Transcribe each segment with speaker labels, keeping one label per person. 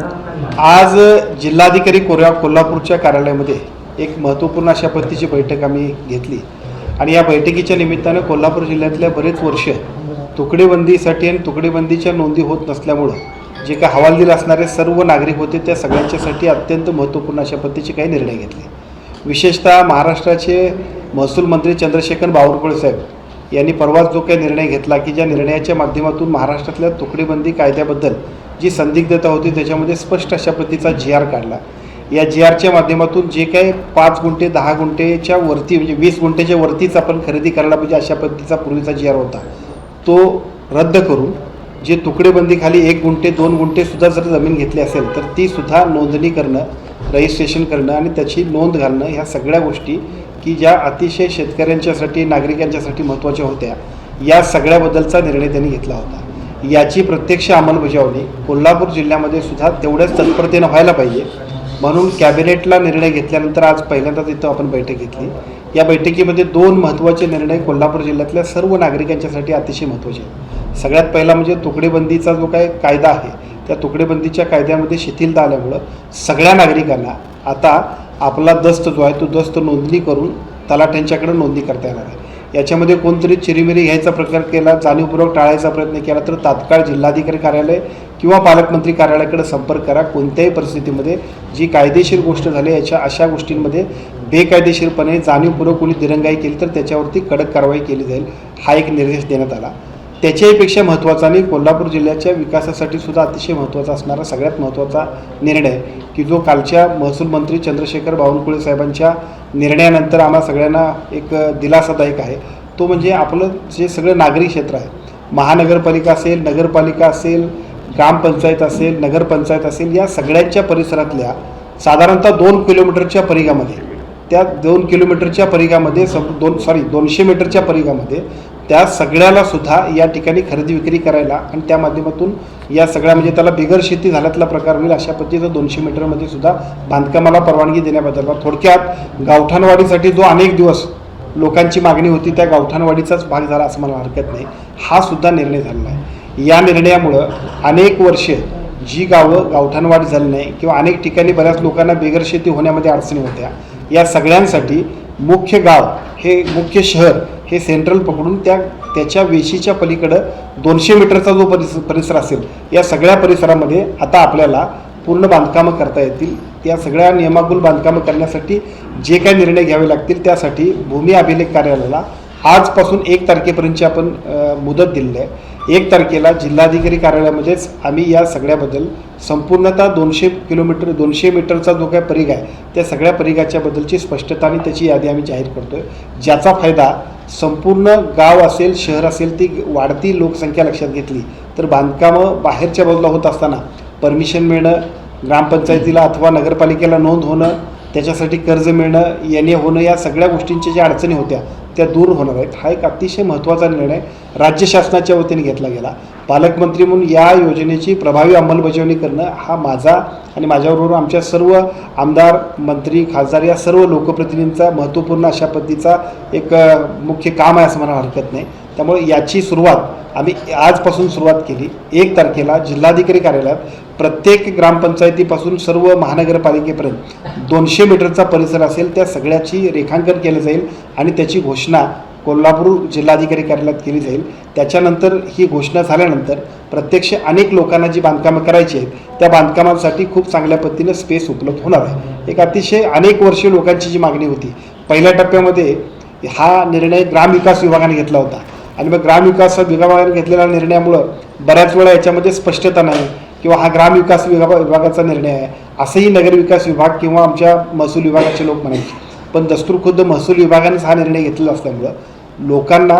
Speaker 1: आज जिल्हाधिकारी कोऱ्या कोल्हापूरच्या कार्यालयामध्ये एक महत्त्वपूर्ण अशा पद्धतीची बैठक आम्ही घेतली. आणि या बैठकीच्या निमित्तानं कोल्हापूर जिल्ह्यातल्या बरेच वर्ष तुकडेबंदीसाठी आणि तुकडेबंदीच्या नोंदी होत नसल्यामुळं जे काही हवालदिल असणारे सर्व नागरिक होते त्या सगळ्यांच्यासाठी अत्यंत महत्त्वपूर्ण अशा पद्धतीचे काही निर्णय घेतले. विशेषतः महाराष्ट्राचे महसूल मंत्री चंद्रशेखर बावरकुळे साहेब यांनी परवाच जो काही निर्णय घेतला की ज्या निर्णयाच्या माध्यमातून महाराष्ट्रातल्या तुकडेबंदी कायद्याबद्दल जी संदिग्धता होती त्याच्यामध्ये स्पष्ट अशा पद्धतीचा जी आर काढला. या जी आरच्या माध्यमातून जे काही पाच गुंठे दहा गुंठेच्या वरती म्हणजे वीस गुंठेच्या वरतीच आपण खरेदी करायला पाहिजे अशा पद्धतीचा पूर्वीचा जी आर होता. तो रद्द करून जे तुकडेबंदीखाली एक गुंठे दोन गुंठेसुद्धा जर जमीन घेतली असेल तर ती सुद्धा नोंदणी करणं रजिस्ट्रेशन करणं आणि त्याची नोंद घालणं ह्या सगळ्या गोष्टी की ज्या अतिशय शेतकऱ्यांच्यासाठी नागरिकांच्यासाठी महत्त्वाच्या होत्या या सगळ्याबद्दलचा निर्णय त्यांनी घेतला होता. याची प्रत्यक्ष अंमलबजावणी कोल्हापूर जिल्ह्यामध्ये सुद्धा तेवढ्याच तत्परतेनं व्हायला पाहिजे. म्हणून कॅबिनेटला निर्णय घेतल्यानंतर आज पहिल्यांदाच इथं आपण बैठक घेतली. या बैठकीमध्ये दोन महत्त्वाचे निर्णय कोल्हापूर जिल्ह्यातल्या सर्व नागरिकांच्यासाठी अतिशय महत्त्वाचे आहेत. सगळ्यात पहिला म्हणजे तुकडेबंदीचा जो काही कायदा आहे त्या तुकडेबंदीच्या कायद्यामध्ये शिथिलता आल्यामुळं सगळ्या नागरिकांना आता आपला दस्त जो आहे तो दस्त नोंदणी करून तलाठ्यांच्याकडे नोंदणी करता येणार आहे. याच्यामध्ये कोणतरी चिरीमिरी घ्यायचा प्रकार केला जाणीवपूर्वक टाळायचा प्रयत्न केला तर तात्काळ जिल्हाधिकारी कार्यालय किंवा पालकमंत्री कार्यालयाकडे संपर्क करा. कोणत्याही परिस्थितीमध्ये जी कायदेशीर गोष्ट झाली याच्या अशा गोष्टींमध्ये बेकायदेशीरपणे जाणीवपूर्वक कोणी दिरंगाई केली तर त्याच्यावरती कडक कारवाई केली जाईल हा एक निर्देश देण्यात आला. त्याच्याहीपेक्षा महत्त्वाचा आणि कोल्हापूर जिल्ह्याच्या विकासासाठी सुद्धा अतिशय महत्त्वाचा असणारा सगळ्यात महत्त्वाचा निर्णय की जो कालच्या महसूल मंत्री चंद्रशेखर बावनकुळे साहेबांच्या निर्णयानंतर आम्हा सगळ्यांना एक दिलासादायक आहे. तो म्हणजे आपलं जे सगळं नागरी क्षेत्र आहे. महानगरपालिका असेल नगरपालिका असेल ग्रामपंचायत असेल नगरपंचायत असेल या सगळ्यांच्या परिसरातल्या साधारणतः दोन किलोमीटरच्या परिघामध्ये त्या दोन किलोमीटरच्या परिघामध्ये सम दोन सॉरी दोनशे मीटरच्या परिघामध्ये त्या सगळ्याला सुद्धा या ठिकाणी खरेदी विक्री करायला आणि त्या माध्यमातून या सगळ्या म्हणजे त्याला बिगर शेती झाल्यातला प्रकार होईल अशा पद्धतीचं दोनशे मीटरमध्ये सुद्धा बांधकामाला परवानगी देण्याबद्दल. थोडक्यात गावठाणवाडीसाठी जो अनेक दिवस लोकांची मागणी होती त्या गावठाणवाडीचाच भाग झाला असं मला हरकत नाही. हा सुद्धा निर्णय झालेला आहे. या निर्णयामुळं अनेक वर्षे जी गावं गावठाणवाडी झाली नाही किंवा अनेक ठिकाणी बऱ्याच लोकांना बेगर शेती होण्यामध्ये अडचणी होत्या या सगळ्यांसाठी मुख्य गाव हे मुख्य शहर हे सेंट्रल पकडून त्या त्याच्या वेशीच्या पलीकडं दोनशे मीटरचा जो परिस परिसर असेल या सगळ्या परिसरामध्ये आता आपल्याला पूर्ण बांधकामं करता येतील. त्या सगळ्या नियमाकुल बांधकामं करण्यासाठी जे काही निर्णय घ्यावे लागतील त्यासाठी भूमी अभिलेख कार्यालयाला आजपासून एक तारखेपर्यंतची आपण मुदत दिलेली आहे. एक तारखेला जिल्हाधिकारी कार्यालयामध्येच आम्ही या सगळ्याबद्दल संपूर्णतः दोनशे किलोमीटर दोनशे मीटरचा जो काही परिघ आहे त्या सगळ्या परिघाच्याबद्दलची स्पष्टता आणि त्याची यादी आम्ही जाहीर करतो आहे ज्याचा फायदा संपूर्ण गाव असेल शहर असेल ती वाढती लोकसंख्या लक्षात घेतली तर बांधकामं बाहेरच्या बाजूला होत असताना परमिशन मिळणं ग्रामपंचायतीला अथवा नगरपालिकेला नोंद होणं त्याच्यासाठी कर्ज मिळणं येणे होणं या सगळ्या गोष्टींच्या ज्या अडचणी होत्या त्या दूर होणार आहेत. हा एक अतिशय महत्त्वाचा निर्णय राज्य शासनाच्या वतीने घेतला गेला. पालकमंत्री म्हणून या योजनेची प्रभावी अंमलबजावणी करणं हा माझा आणि माझ्याबरोबर आमच्या सर्व आमदार मंत्री खासदार या सर्व लोकप्रतिनिधींचा महत्त्वपूर्ण अशा पद्धतीचा एक मुख्य काम आहे असं मला हरकत नाही. त्यामुळे याची सुरुवात आम्ही आजपासून सुरुवात केली. एक तारखेला जिल्हाधिकारी कार्यालयात प्रत्येक ग्रामपंचायतीपासून सर्व महानगरपालिकेपर्यंत दोनशे मीटरचा परिसर असेल त्या सगळ्याची रेखांकन केलं जाईल आणि त्याची घोषणा कोल्हापूर जिल्हाधिकारी कार्यालयात केली जाईल. त्याच्यानंतर ही घोषणा झाल्यानंतर प्रत्यक्ष अनेक लोकांना जी बांधकामं करायची आहेत त्या बांधकामांसाठी खूप चांगल्या पद्धतीनं स्पेस उपलब्ध होणार आहे. एक अतिशय अनेक वर्ष लोकांची जी मागणी होती पहिल्या टप्प्यामध्ये हा निर्णय ग्रामविकास विभागाने घेतला होता. आणि मग ग्रामविकास विभागाने घेतलेल्या निर्णयामुळं बऱ्याच वेळा याच्यामध्ये स्पष्टता नाही किंवा हा ग्रामविकास विभाग विभागाचा निर्णय आहे. असंही नगरविकास विभाग किंवा आमच्या महसूल विभागाचे लोक म्हणायचे. पण दस्तूर खुद्द महसूल विभागानेच हा निर्णय घेतलेला असल्यामुळं लोकांना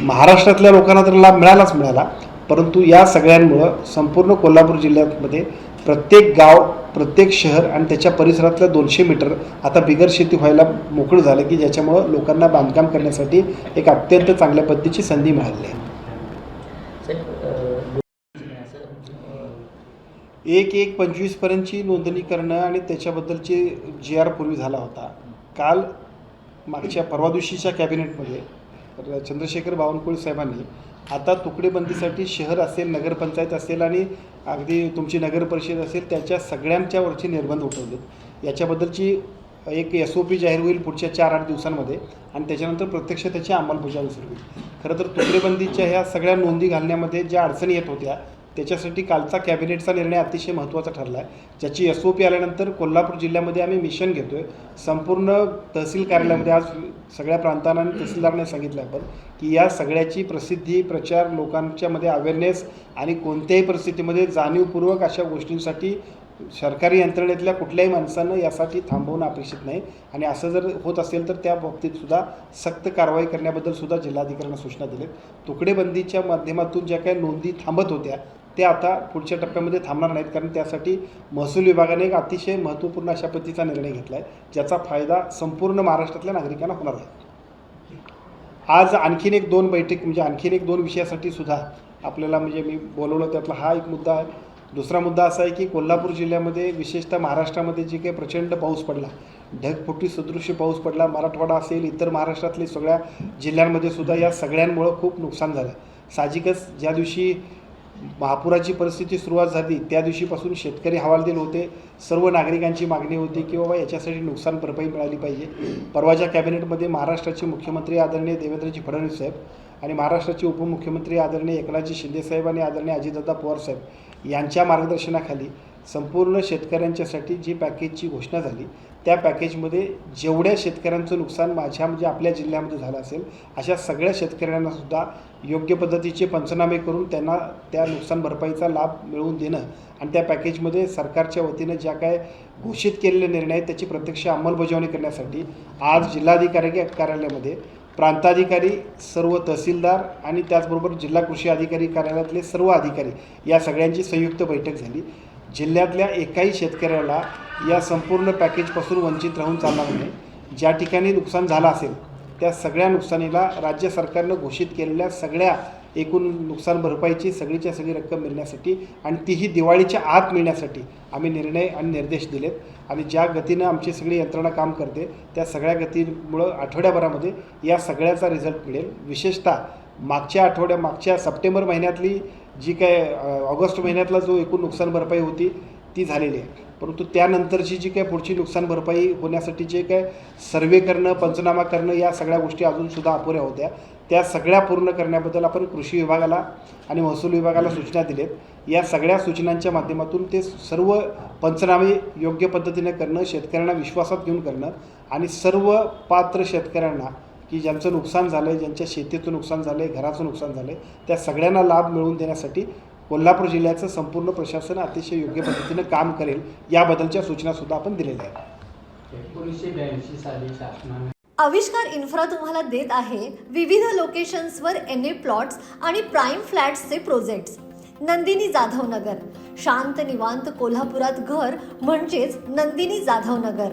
Speaker 1: महाराष्ट्रातल्या लोकांना तर लाभ मिळालाच मिळाला परंतु या सगळ्यांमुळं संपूर्ण कोल्हापूर जिल्ह्यामध्ये प्रत्येक गाव प्रत्येक शहर आणि त्याच्या परिसरातल्या दोनशे मीटर आता बिगर शेती व्हायला मोकळं झालं की ज्याच्यामुळं लोकांना बांधकाम करण्यासाठी एक अत्यंत चांगल्या पद्धतीची संधी मिळाली आहे. एक एक पंचवीसपर्यंतची नोंदणी करणं आणि त्याच्याबद्दलची जी आर पूर्वी झाला होता. काल मागच्या परवा दिवशीच्या कॅबिनेटमध्ये चंद्रशेखर बावनकुळे साहेबांनी आता तुकडेबंदीसाठी शहर असेल नगरपंचायत असेल आणि अगदी तुमची नगर परिषद असेल त्याच्या सगळ्यांच्यावरचे निर्बंध उठवलेत. याच्याबद्दलची एक एस ओ पी जाहीर होईल पुढच्या चार आठ दिवसांमध्ये आणि त्याच्यानंतर प्रत्यक्ष त्याची अंमलबजावणी सुरू होईल. खरं तर तुकडेबंदीच्या ह्या सगळ्या नोंदी घालण्यामध्ये ज्या अडचणी येत होत्या त्याच्यासाठी कालचा कॅबिनेटचा निर्णय अतिशय महत्त्वाचा ठरला आहे ज्याची एस ओ पी आल्यानंतर कोल्हापूर जिल्ह्यामध्ये आम्ही मिशन घेतो आहे संपूर्ण तहसील कार्यालयामध्ये आज सगळ्या प्रांतांना आणि तहसीलदारांना सांगितलं आपण की या सगळ्याची प्रसिद्धी प्रचार लोकांच्यामध्ये अवेअरनेस आणि कोणत्याही परिस्थितीमध्ये जाणीवपूर्वक अशा गोष्टींसाठी सरकारी यंत्रणेतल्या कुठल्याही माणसानं यासाठी थांबवणं अपेक्षित नाही. आणि असं जर होत असेल तर त्या बाबतीत सुद्धा सक्त कारवाई करण्याबद्दल सुद्धा जिल्हाधिकाऱ्यांना सूचना दिल्यात. तुकडेबंदीच्या माध्यमातून ज्या काही नोंदी थांबत होत्या ते आता पुढच्या टप्प्यामध्ये थांबणार नाहीत कारण त्यासाठी महसूल विभागाने एक अतिशय महत्त्वपूर्ण अशा पद्धतीचा निर्णय घेतला आहे ज्याचा फायदा संपूर्ण महाराष्ट्रातल्या नागरिकांना होणार आहे आज आणखीन एक दोन बैठक म्हणजे आणखीन एक दोन विषयासाठी सुद्धा आपल्याला म्हणजे मी बोलवलं त्यातला हा एक मुद्दा आहे. दुसरा मुद्दा असा आहे की कोल्हापूर जिल्ह्यामध्ये विशेषतः महाराष्ट्रामध्ये जे काही प्रचंड पाऊस पडला ढगफुटी सदृश्य पाऊस पडला मराठवाडा असेल इतर महाराष्ट्रातले सगळ्या जिल्ह्यांमध्ये सुद्धा या सगळ्यांमुळं खूप नुकसान झालं. साहजिकच ज्या दिवशी महापुराची परिस्थिती सुरुवात झाली त्या दिवशीपासून शेतकरी हवालदिल होते. सर्व नागरिकांची मागणी होती की बाबा याच्यासाठी नुकसान भरपाई मिळाली पाहिजे. परवाच्या कॅबिनेटमध्ये महाराष्ट्राचे मुख्यमंत्री आदरणीय देवेंद्रजी फडणवीस साहेब आणि महाराष्ट्राचे उपमुख्यमंत्री आदरणीय एकनाथजी शिंदेसाहेब आणि आदरणीय अजितदादा पवार साहेब यांच्या मार्गदर्शनाखाली संपूर्ण शेतकऱ्यांच्यासाठी जी पॅकेजची घोषणा झाली त्या पॅकेजमध्ये जेवढ्या शेतकऱ्यांचं नुकसान माझ्या म्हणजे आपल्या जिल्ह्यामध्ये झालं असेल अशा सगळ्या शेतकऱ्यांनासुद्धा योग्य पद्धतीचे पंचनामे करून त्यांना त्या नुकसान भरपाईचा लाभ मिळवून देणं आणि त्या पॅकेजमध्ये सरकारच्या वतीनं ज्या काय घोषित केलेले निर्णय आहेत त्याची प्रत्यक्ष अंमलबजावणी करण्यासाठी आज जिल्हाधिकारी कार्यालयामध्ये प्रांताधिकारी सर्व तहसीलदार आणि त्याचबरोबर जिल्हा कृषी अधिकारी कार्यालयातले सर्व अधिकारी या सगळ्यांची संयुक्त बैठक झाली. जिल्ह्यातल्या एकाही शेतकऱ्याला या संपूर्ण पॅकेजपासून वंचित राहून चालणार नाही. ज्या ठिकाणी नुकसान झालं असेल त्या सगळ्या नुकसानीला राज्य सरकारनं घोषित केलेल्या सगळ्या एकूण नुकसान भरपाईची सगळीच्या सगळी रक्कम मिळण्यासाठी आणि तीही दिवाळीच्या आत मिळण्यासाठी आम्ही निर्णय आणि निर्देश दिलेत. आणि ज्या गतीनं आमची सगळी यंत्रणा काम करते त्या सगळ्या गतीमुळं आठवड्याभरामध्ये या सगळ्याचा रिझल्ट मिळेल. विशेषतः मागच्या आठवड्या मागच्या सप्टेंबर महिन्यातली जी काय ऑगस्ट महिन्यातला जो एकूण नुकसान भरपाई होती ती झालेली आहे. परंतु त्यानंतरची जी काय पुढची नुकसान भरपाई होण्यासाठी जे काय सर्वे करणं पंचनामा करणं या सगळ्या गोष्टी अजूनसुद्धा अपुऱ्या होत्या. त्या सगळ्या पूर्ण करण्याबद्दल आपण कृषी विभागाला आणि महसूल विभागाला सूचना दिलेत या सगळ्या सूचनांच्या माध्यमातून ते सर्व पंचनामे योग्य पद्धतीने करणं शेतकऱ्यांना विश्वासात घेऊन करणं आणि सर्व पात्र शेतकऱ्यांना की ज्यांचं नुकसान झालं आहे ज्यांच्या शेतीचं नुकसान झालं आहे घराचं नुकसान झालं आहे त्या सगळ्यांना लाभ मिळवून देण्यासाठी कोल्हापूर जिल्ह्याचं संपूर्ण प्रशासन अतिशय योग्य पद्धतीनं काम करेल याबद्दलच्या सूचनासुद्धा आपण दिलेल्या आहेत.
Speaker 2: आविष्कार इन्फ्रा तुम्हाला देत आहे विविध लोकेशन्सवर एन ए प्लॉट्स आणि प्राईम फ्लॅट्सचे प्रोजेक्ट्स. नंदिनी जाधव नगर शांत निवांत कोल्हापुरात घर म्हणजेच नंदिनी जाधव नगर